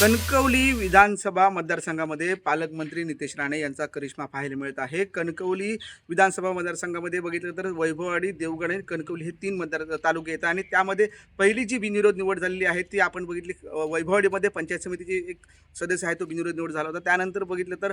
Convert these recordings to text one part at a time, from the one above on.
कणकवली विधानसभा मतदारसंघामध्ये पालकमंत्री नितेश राणे यांचा करिश्मा पाहायला मिळत आहे. कणकवली विधानसभा मतदारसंघामध्ये बघितलं तर वैभववाडी देवगड आणि कणकवली हे तीन मतदार तालुके येतात आणि त्यामध्ये पहिली जी बिनविरोध निवड झालेली आहे ती आपण बघितली वैभववाडीमध्ये पंचायत समितीची एक सदस्य आहे तो बिनविरोध निवड झाला होता. त्यानंतर बघितलं तर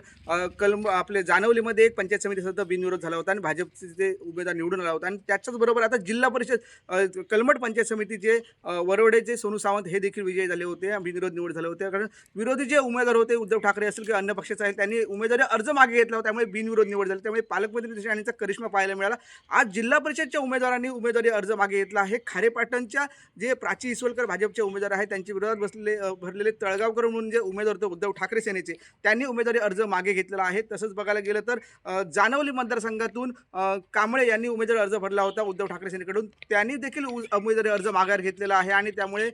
कलम आपले जानवलीमध्ये एक पंचायत समिती सदस्य बिनविरोध झाला होता आणि भाजपचे ते उमेदवार निवडून आला होता. आणि त्याच्याचबरोबर आता जिल्हा परिषद कलमट पंचायत समितीचे वरवडेचे सोनू सावंत हे देखील विजयी झाले होते बिनविरोध निवड झाले होते. कारण विरोधी जे उमेदवार होते उद्धव ठाकरे असतील किंवा अन्य पक्षाचे आहेत त्यांनी उमेदवारी अर्ज मागे घेतला होता त्यामुळे बिनविरोध निवड झाली. त्यामुळे पालकमंत्री नितेश यांचा करिश्मा पाहायला मिळाला. आज जिल्हा परिषदच्या उमेदवारांनी उमेदवारी अर्ज मागे घेतला हे खारेपाटणच्या जे प्राची इसवलकर भाजपचे उमेदवार आहेत त्यांच्या विरोधात बसलेले भरलेले तळगावकर म्हणून जे उमेदवार होते उद्धव ठाकरे सेनेचे त्यांनी उमेदवारी अर्ज मागे घेतलेला आहे. तसंच बघायला गेलं तर जानवली मतदारसंघातून कांबळे यांनी उमेदवारी अर्ज भरला होता उद्धव ठाकरे सेनेकडून. त्यांनी देखील उ- उमेदवारी अर्ज माघार घेतलेला आहे आणि त्यामुळे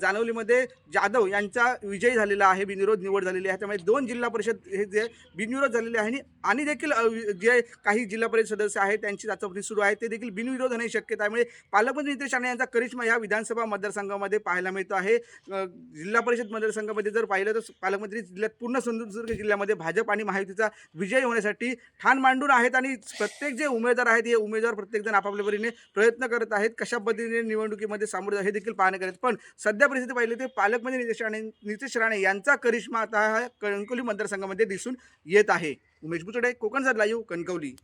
जानवलीमध्ये जाधव यांचा विजय झालेला आहे बिनविरोध निवड झालेली आहे. त्यामुळे दोन जिल्हा परिषद हे जे बिनविरोध झालेले आहे आणि- आणि देखील जे काही जिल्हा परिषद सदस्य आहेत त्यांची चाचपणी सुरू आहे. ते देखील बिनविरोध होण्याची शक्यता आहे. त्यामुळे पालकमंत्री नितेश राणे यांचा करिश्मा या विधानसभा मतदारसंघामध्ये पाहायला मिळतो आहे. जिल्हा परिषद मतदारसंघामध्ये जर पाहिलं तर पालकमंत्री जिल्ह्यात पूर्ण सिंधुदुर्ग जिल्ह्यामध्ये भाजप आणि महायुतीचा विजय होण्यासाठी ठाण मांडून आहेत आणि प्रत्येक जे उमेदवार आहेत हे उमेदवार प्रत्येकजण आपापल्या परीने प्रयत्न करत आहेत. कशा पद्धतीने निवडणुकीमध्ये सामोरे हे देखील पाहणे करत पण सध्या परिस्थिती पाहिली ते पालकमंत्री नितेश राणे नितेश राणे यांचा करिश्मा आता हा कणकवली मतदारसंघामध्ये दिसून येत आहे. उमेश बुचडे कोकण लाईव्ह कणकवली.